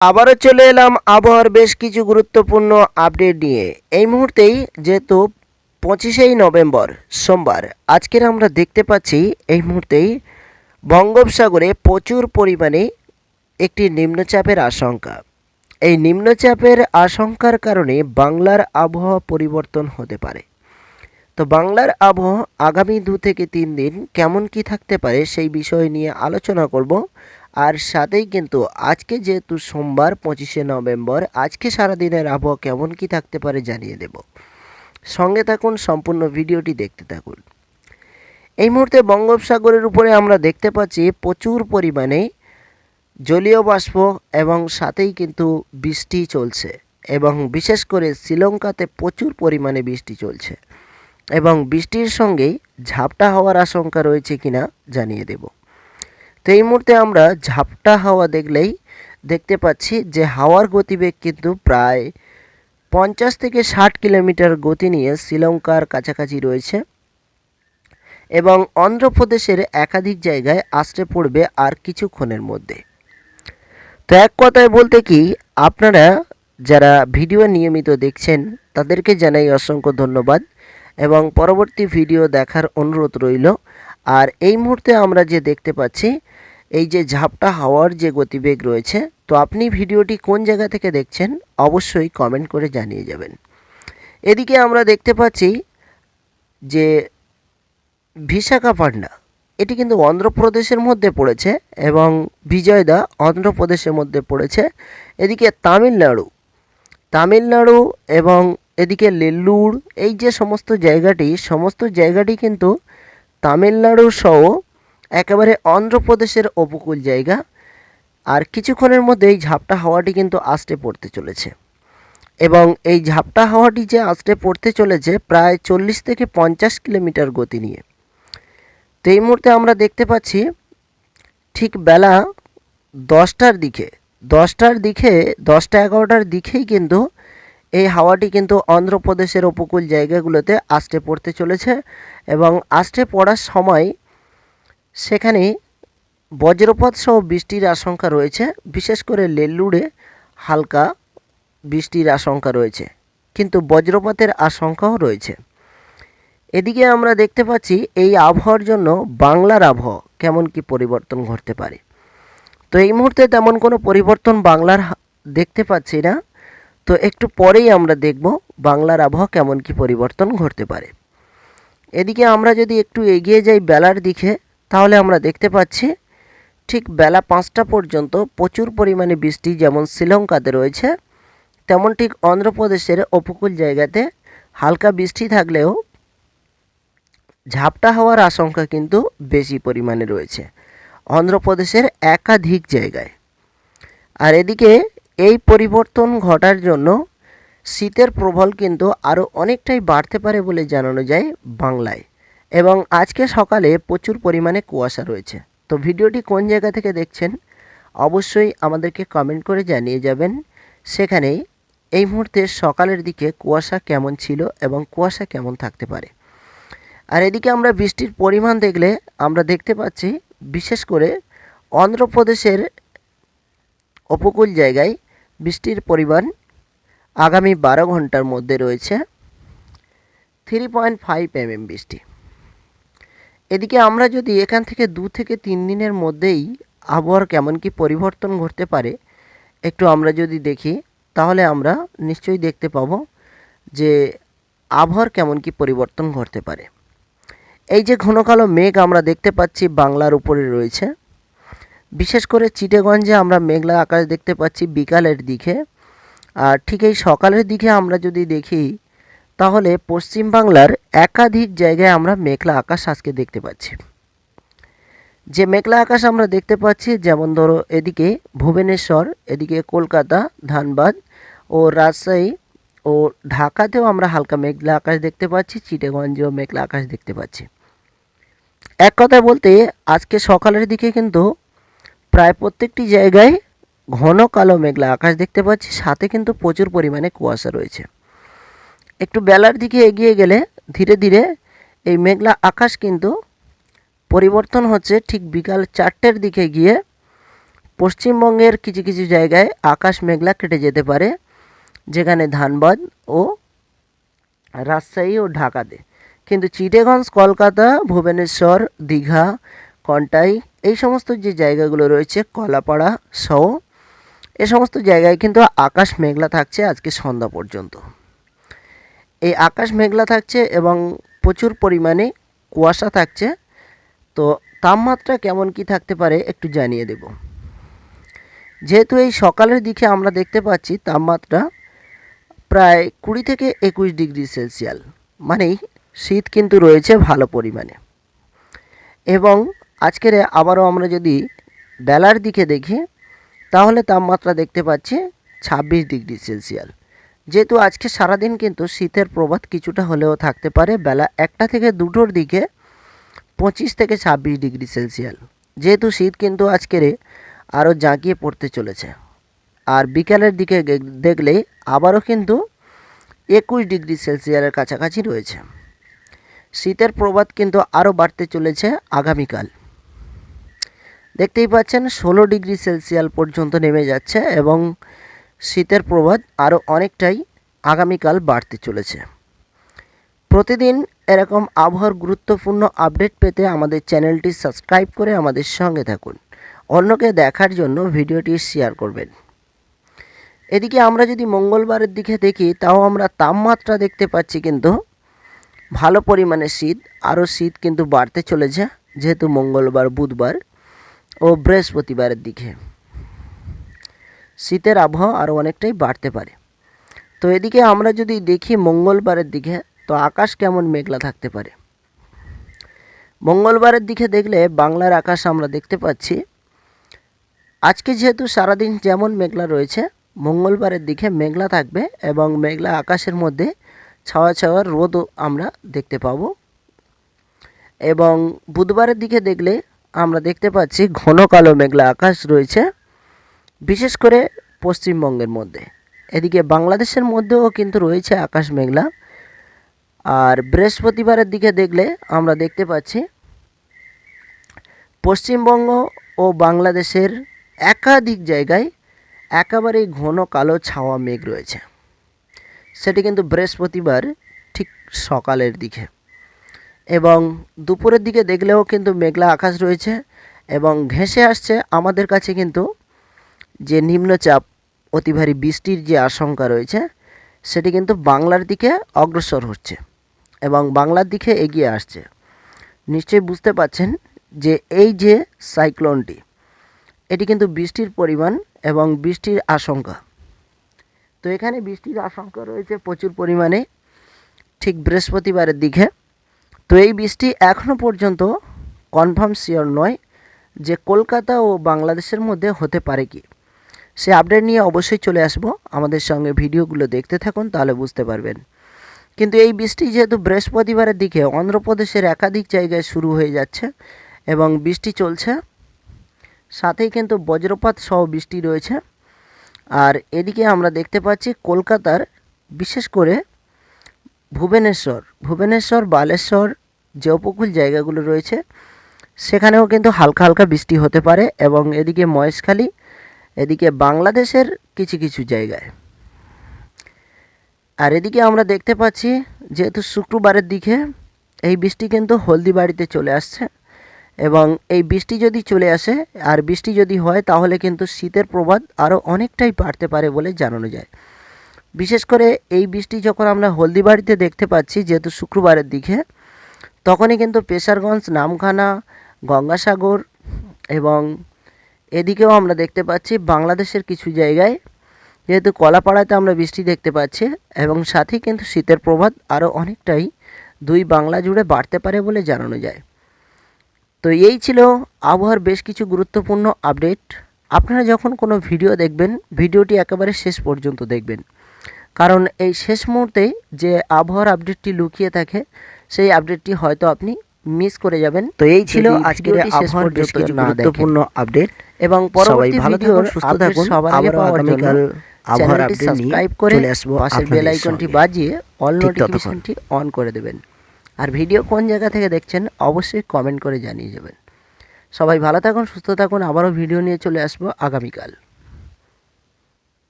আবারও চলে এলাম আবহাওয়ার বেশ কিছু গুরুত্বপূর্ণ আপডেট নিয়ে। এই মুহূর্তেই যেহেতু পঁচিশেই নভেম্বর, সোমবার, আজকের আমরা দেখতে পাচ্ছি এই মুহূর্তেই বঙ্গোপসাগরে প্রচুর পরিমাণে একটি নিম্নচাপের আশঙ্কা। এই নিম্নচাপের আশঙ্কার কারণে বাংলার আবহাওয়া পরিবর্তন হতে পারে। তো বাংলার আবহাওয়া আগামী দু থেকে তিন দিন কেমন কি থাকতে পারে সেই বিষয় নিয়ে আলোচনা করব। আর সাথেই কিন্তু আজকে যেহেতু সোমবার, পঁচিশে নভেম্বর, আজকে সারাদিনের আবহাওয়া কেমন কি থাকতে পারে জানিয়ে দেব। সঙ্গে থাকুন, সম্পূর্ণ ভিডিওটি দেখতে থাকুন। এই মুহূর্তে বঙ্গোপসাগরের উপরে আমরা দেখতে পাচ্ছি প্রচুর পরিমাণে জলীয় বাষ্প এবং সাথেই কিন্তু বৃষ্টি চলছে এবং বিশেষ করে শ্রীলঙ্কাতে প্রচুর পরিমাণে বৃষ্টি চলছে এবং বৃষ্টির সঙ্গেই ঝাপটা হওয়ার আশঙ্কা রয়েছে কিনা জানিয়ে দেব। তো এই মুহূর্তে আমরা ঝাপটা হাওয়া দেখলেই দেখতে পাচ্ছি যে হাওয়ার গতিবেগ কিন্তু প্রায় পঞ্চাশ থেকে ষাট কিলোমিটার গতি নিয়ে শ্রীলঙ্কার কাছাকাছি রয়েছে এবং অন্ধ্রপ্রদেশের একাধিক জায়গায় আসতে পড়বে আর কিছুক্ষণের মধ্যে। তো এক কথায় বলতে কি, আপনারা যারা ভিডিও নিয়মিত দেখছেন, তাদেরকে জানাই অসংখ্য ধন্যবাদ এবং পরবর্তী ভিডিও দেখার অনুরোধ রইল। আর এই মুহূর্তে আমরা যে দেখতে পাচ্ছি এই যে ঝাপটা হাওয়ার যে গতিবেগ রয়েছে, তো আপনি ভিডিওটি কোন জায়গা থেকে দেখছেন অবশ্যই কমেন্ট করে জানিয়ে যাবেন। এদিকে আমরা দেখতে পাচ্ছি যে বিশাখাপাটনা এটি কিন্তু অন্ধ্রপ্রদেশের মধ্যে পড়েছে এবং বিজয়দা অন্ধ্রপ্রদেশের মধ্যে পড়েছে। এদিকে তামিলনাড়ু তামিলনাড়ু এবং এদিকে নেল্লুর এই যে সমস্ত জায়গাটি সমস্ত জায়গাটি কিন্তু তামিলনাড়ু সহ একেবারে অন্ধ্রপ্রদেশের উপকূল জায়গা। আর কিছুক্ষণের মধ্যে এই ঝাপটা হাওয়াটি কিন্তু আসতে পড়তে চলেছে। এবং এই ঝাপটা হাওয়াটি যে আসতে পড়তে চলেছে প্রায় চল্লিশ থেকে পঞ্চাশ কিলোমিটার গতি নিয়ে। তো এই মুহূর্তে আমরা দেখতে পাচ্ছি ঠিক বেলা দশটার দিকে দশটার দিকে, দশটা এগারোটার দিকেই কিন্তু এই হাওয়াটি কিন্তু অন্ধ্রপ্রদেশের উপকূল জায়গাগুলোতে আসতে পড়তে চলেছে। এবং আসতে পড়ার সময় সেখানে বজ্রপাত সহ বৃষ্টির আশঙ্কা রয়েছে। বিশেষ করে লেল্লুড়ে হালকা বৃষ্টির আশঙ্কা রয়েছে, কিন্তু বজ্রপাতের আশঙ্কাও রয়েছে। এদিকে আমরা দেখতে পাচ্ছি এই আবহাওয়ার জন্য বাংলার আবহাওয়া কেমন কি পরিবর্তন ঘটতে পারে। তো এই মুহূর্তে তেমন কোনো পরিবর্তন বাংলার দেখতে পাচ্ছি না। তো একটু পরেই আমরা দেখব বাংলার আবহাওয়া কেমন কি পরিবর্তন ঘটতে পারে। এদিকে আমরা যদি একটু এগিয়ে যাই বেলার দিকে তাহলে আমরা দেখতে পাচ্ছি ঠিক বেলা পাঁচটা পর্যন্ত প্রচুর পরিমাণে বৃষ্টি যেমন শ্রীলঙ্কাতে রয়েছে, তেমন ঠিক অন্ধ্রপ্রদেশের উপকূল জায়গাতে হালকা বৃষ্টি থাকলেও ঝাপটা হওয়ার আশঙ্কা কিন্তু বেশি পরিমাণে রয়েছে অন্ধ্রপ্রদেশের একাধিক জায়গায়। আর এদিকে এই পরিবর্তন ঘটার জন্য শীতের প্রবল কিন্তু আরও অনেকটাই বাড়তে পারে বলে জানানো যায় বাংলায়। এবং আজকে সকালে প্রচুর পরিমাণে কুয়াশা রয়েছে। তো ভিডিওটি কোন জায়গা থেকে দেখছেন, অবশ্যই আমাদেরকে কমেন্ট করে জানিয়ে যাবেন। সেখানেই এই মুহূর্তে সকালের দিকে কুয়াশা কেমন ছিল এবং কুয়াশা কেমন থাকতে পারে। আর এদিকে আমরা বৃষ্টির পরিমাণ দেখলে আমরা দেখতে পাচ্ছি, বিশেষ করে অন্ধ্রপ্রদেশের উপকূল জায়গায় বৃষ্টির পরিমাণ আগামী বারো ঘণ্টার মধ্যে রয়েছে থ্রি পয়েন্ট ফাইভ এমএম বৃষ্টি। এদিকে আমরা যদি এখান থেকে দু থেকে তিন দিনের মধ্যেই আবহাওয়ার কেমন কি পরিবর্তন ঘটতে পারে, একটু আমরা যদি দেখি, তাহলে আমরা নিশ্চয়ই দেখতে পাবো যে আবহাওয়ার কেমন কি পরিবর্তন ঘটতে পারে। এই যে ঘন কালো মেঘ আমরা দেখতে পাচ্ছি বাংলার উপরে রয়েছে। বিশেষ করে চিটেগঞ্জে আমরা মেঘলা আকাশ দেখতে পাচ্ছি বিকালের দিকে। আর ঠিক এই সকালের দিকে আমরা যদি দেখি তাহলে পশ্চিম বাংলার একাধিক জায়গায় আমরা মেঘলা আকাশ আজকে দেখতে পাচ্ছি। যে মেঘলা আকাশ আমরা দেখতে পাচ্ছি, যেমন ধরো এদিকে ভুবনেশ্বর, এদিকে কলকাতা, ধানবাদ ও রাজশাহী ও ঢাকাতেও আমরা হালকা মেঘলা আকাশ দেখতে পাচ্ছি চিটেগঞ্জেও মেঘলা আকাশ দেখতে পাচ্ছি। এক কথায় বলতে আজকে সকালের দিকে কিন্তু প্রায় প্রত্যেকটি জায়গায় ঘন কালো মেঘলা আকাশ দেখতে পাচ্ছি, সাথে কিন্তু প্রচুর পরিমাণে কুয়াশা রয়েছে। একটু বেলার দিকে এগিয়ে গেলে ধীরে ধীরে এই মেঘলা আকাশ কিন্তু পরিবর্তন হচ্ছে ঠিক বিকাল চারটের দিকে গিয়ে পশ্চিমবঙ্গের কিছু কিছু জায়গায় আকাশ মেঘলা কেটে যেতে পারে, যেখানে ধানবাদ ও রাজশাহী ও ঢাকাতে। কিন্তু চিটেগঞ্জ কলকাতা, ভুবনেশ্বর, দীঘা, কন্টাই এই সমস্ত যে জায়গাগুলো রয়েছে, কলাপাড়া সহ এ সমস্ত জায়গায় কিন্তু আকাশ মেঘলা থাকছে আজকে সন্ধ্যা পর্যন্ত। এই আকাশ মেঘলা থাকছে এবং প্রচুর পরিমাণে কুয়াশা থাকছে। তো তাপমাত্রা কেমন কি থাকতে পারে একটু জানিয়ে দেব। যেহেতু এই সকালের দিকে আমরা দেখতে পাচ্ছি তাপমাত্রা প্রায় কুড়ি থেকে একুশ ডিগ্রি সেলসিয়াল মানেই শীত কিন্তু রয়েছে ভালো পরিমাণে। এবং আজকের আবারও আমরা যদি বেলার দিকে দেখি, তাহলে তাপমাত্রা দেখতে পাচ্ছি ছাব্বিশ ডিগ্রি সেলসিয়াল যেহেতু আজকে সারাদিন কিন্তু শীতের প্রভাব কিছুটা হলেও থাকতে পারে, বেলা একটা থেকে দুটোর দিকে পঁচিশ থেকে ছাব্বিশ ডিগ্রি সেলসিয়াল যেহেতু শীত কিন্তু আজকের আরও জাঁকিয়ে পড়তে চলেছে। আর বিকালের দিকে গে- দেখলে আবারও কিন্তু একুশ ডিগ্রি সেলসিয়ালের কাছাকাছি রয়েছে। শীতের প্রভাব কিন্তু আরও বাড়তে চলেছে আগামীকাল। দেখতেই পাচ্ছেন, ষোলো ডিগ্রি সেলসিয়াল পর্যন্ত নেমে যাচ্ছে এবং শীতের প্রভাব আরও অনেকটাই আগামীকাল বাড়তে চলেছে। প্রতিদিন এরকম আবহাওয়ার গুরুত্বপূর্ণ আপডেট পেতে আমাদের চ্যানেলটি সাবস্ক্রাইব করে আমাদের সঙ্গে থাকুন। অন্যকে দেখার জন্য ভিডিওটি শেয়ার করবেন। এদিকে আমরা যদি মঙ্গলবারের দিকে দেখি, তাও আমরা তাপমাত্রা দেখতে পাচ্ছি কিন্তু ভালো পরিমাণে শীত, আরও শীত কিন্তু বাড়তে চলেছে, যেহেতু মঙ্গলবার, বুধবার ও বৃহস্পতিবারের দিকে। শীতের আবহাওয়া আরও অনেকটাই বাড়তে পারে। তো এদিকে আমরা যদি দেখি মঙ্গলবারের দিকে, তো আকাশ কেমন মেঘলা থাকতে পারে? মঙ্গলবারের দিকে দেখলে বাংলার আকাশ আমরা দেখতে পাচ্ছি। আজকে যেহেতু সারাদিন যেমন মেঘলা রয়েছে, মঙ্গলবারের দিকে মেঘলা থাকবে এবং মেঘলা আকাশের মধ্যে ছাওয়া ছাওয়ার রোদও আমরা দেখতে পাবো। এবং বুধবারের দিকে দেখলে আমরা দেখতে পাচ্ছি ঘন কালো মেঘলা আকাশ রয়েছে। বিশেষ করে পশ্চিমবঙ্গের মধ্যে। এদিকে বাংলাদেশের মধ্যেও কিন্তু রয়েছে আকাশ মেঘলা। আর বৃহস্পতিবারের দিকে দেখলে আমরা দেখতে পাচ্ছি, পশ্চিমবঙ্গ ও বাংলাদেশের একাধিক জায়গায় একেবারেই ঘন কালো ছাওয়া মেঘ রয়েছে। সেটি কিন্তু বৃহস্পতিবার ঠিক সকালের দিকে। এবং দুপুরের দিকে দেখলেও কিন্তু মেঘলা আকাশ রয়েছে এবং ঘেঁষে আসছে আমাদের কাছে কিন্তু যে নিম্নচাপ, অতি ভারী বৃষ্টির যে আশঙ্কা রয়েছে, সেটি কিন্তু বাংলার দিকে অগ্রসর হচ্ছে এবং বাংলার দিকে এগিয়ে আসছে। নিশ্চয়ই বুঝতে পাচ্ছেন যে এই যে সাইক্লোনটি, এটি কিন্তু বৃষ্টির পরিমাণ এবং বৃষ্টির আশঙ্কা। তো এখানে বৃষ্টির আশঙ্কা রয়েছে প্রচুর পরিমাণে, ঠিক বৃহস্পতিবারের দিকে। তো এই বৃষ্টি এখনও পর্যন্ত কনফার্ম শিওর নয় যে কলকাতা ও বাংলাদেশের মধ্যে হতে পারে কি। সে আপডেট নিয়ে অবশ্যই চলে আসব। আমাদের সঙ্গে ভিডিওগুলো দেখতে থাকুন, তাহলে বুঝতে পারবেন। কিন্তু এই বৃষ্টি যেহেতু বৃহস্পতিবারের দিকে অন্ধ্রপ্রদেশের একাধিক জায়গায় শুরু হয়ে যাচ্ছে এবং বৃষ্টি চলছে, সাথেই কিন্তু বজ্রপাত সহ বৃষ্টি রয়েছে। আর এদিকে আমরা দেখতে পাচ্ছি কলকাতার, বিশেষ করে ভুবনেশ্বর ভুবনেশ্বর, বালেশ্বর যে উপকূল জায়গাগুলো রয়েছে, সেখানেও কিন্তু হালকা হালকা বৃষ্টি হতে পারে এবং এদিকে মহেশখালী এদিকে বাংলাদেশের কিছু কিছু জায়গায়। আর এদিকে আমরা দেখতে পাচ্ছি, যেহেতু শুক্রবারের দিকে এই বৃষ্টি কিন্তু হলদিবাড়িতে চলে আসছে এবং এই বৃষ্টি যদি চলে আসে আর বৃষ্টি যদি হয়, তাহলে কিন্তু শীতের প্রবাদ আরও অনেকটাই বাড়তে পারে বলে জানানো যায়। বিশেষ করে এই বৃষ্টি যখন আমরা হলদিবাড়িতে দেখতে পাচ্ছি, যেহেতু শুক্রবারের দিকে, তখনই কিন্তু পেশারগঞ্জ, নামখানা, গঙ্গাসাগর এবং এদিকেও আমরা দেখতে পাচ্ছি বাংলাদেশের কিছু জায়গায়, যেহেতু কলাপাড়াতে আমরা বৃষ্টি দেখতে পাচ্ছি এবং সাথে কিন্তু শীতের প্রভাব আরও অনেকটাই দুই বাংলা জুড়ে বাড়তে পারে বলে জানানো যায়। তো এই ছিল আবহাওয়ার বেশ কিছু গুরুত্বপূর্ণ আপডেট। আপনারা যখন কোনো ভিডিও দেখবেন, ভিডিওটি একেবারে শেষ পর্যন্ত দেখবেন। কারণ এই শেষ মুহূর্তে যে আবহাওয়ার আপডেটটি লুকিয়ে থাকে, সেই আপডেটটি হয়তো আপনি মিস করে যাবেন। তো এই ছিল আজকের শেষ পর্যন্ত গুরুত্বপূর্ণ আপডেট এবং সবাই পরবর্তী ভালো থাকুন, সুস্থ থাকুন। সবার আগে পাওয়ার জন্য আবহাওয়ার আপডেট নিয়ে সাবস্ক্রাইব করে পাশের বেল আইকনটি বাজিয়ে অল নোটিফিকেশনটি অন করে দেবেন। আর ভিডিও কোন জায়গা থেকে দেখছেন অবশ্যই কমেন্ট করে জানিয়ে যাবেন। সবাই ভালো থাকুন সুস্থ থাকুন আবারও ভিডিও নিয়ে চলে আসব আগামীকাল।